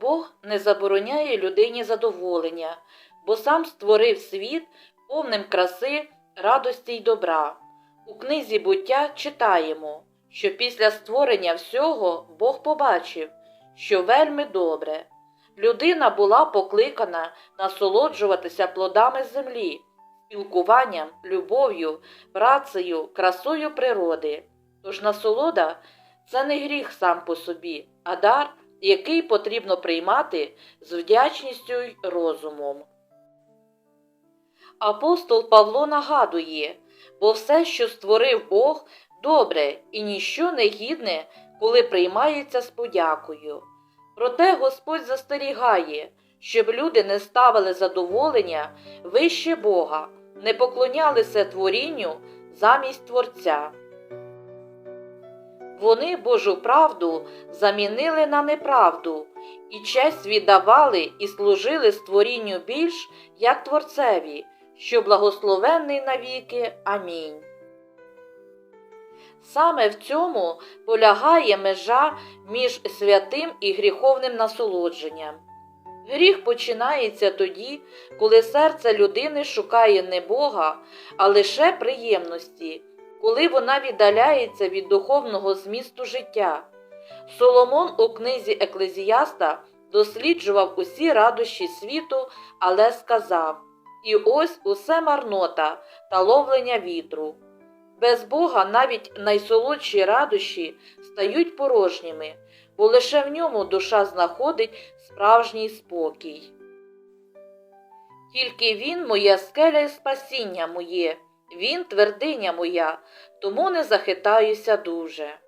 Бог не забороняє людині задоволення, бо сам створив світ повним краси, радості й добра. У книзі буття читаємо, що після створення всього Бог побачив, що вельми добре. Людина була покликана насолоджуватися плодами землі, спілкуванням, любов'ю, працею, красою природи. Тож насолода це не гріх сам по собі, а дар, який потрібно приймати з вдячністю й розумом. Апостол Павло нагадує, бо все, що створив Бог, добре і ніщо не гідне, коли приймається з подякою. Проте Господь застерігає, щоб люди не ставили задоволення вище Бога, не поклонялися творінню замість Творця. Вони Божу правду замінили на неправду, і честь віддавали і служили створінню більш, як Творцеві, що благословенний навіки. Амінь. Саме в цьому полягає межа між святим і гріховним насолодженням. Гріх починається тоді, коли серце людини шукає не Бога, а лише приємності, коли вона віддаляється від духовного змісту життя. Соломон у книзі Еклезіаста досліджував усі радощі світу, але сказав: І ось усе марнота та ловлення вітру. Без Бога навіть найсолодші радощі стають порожніми, бо лише в ньому душа знаходить справжній спокій. Тільки Він моя скеля і спасіння моє, Він твердиня моя, тому не захитаюся дуже.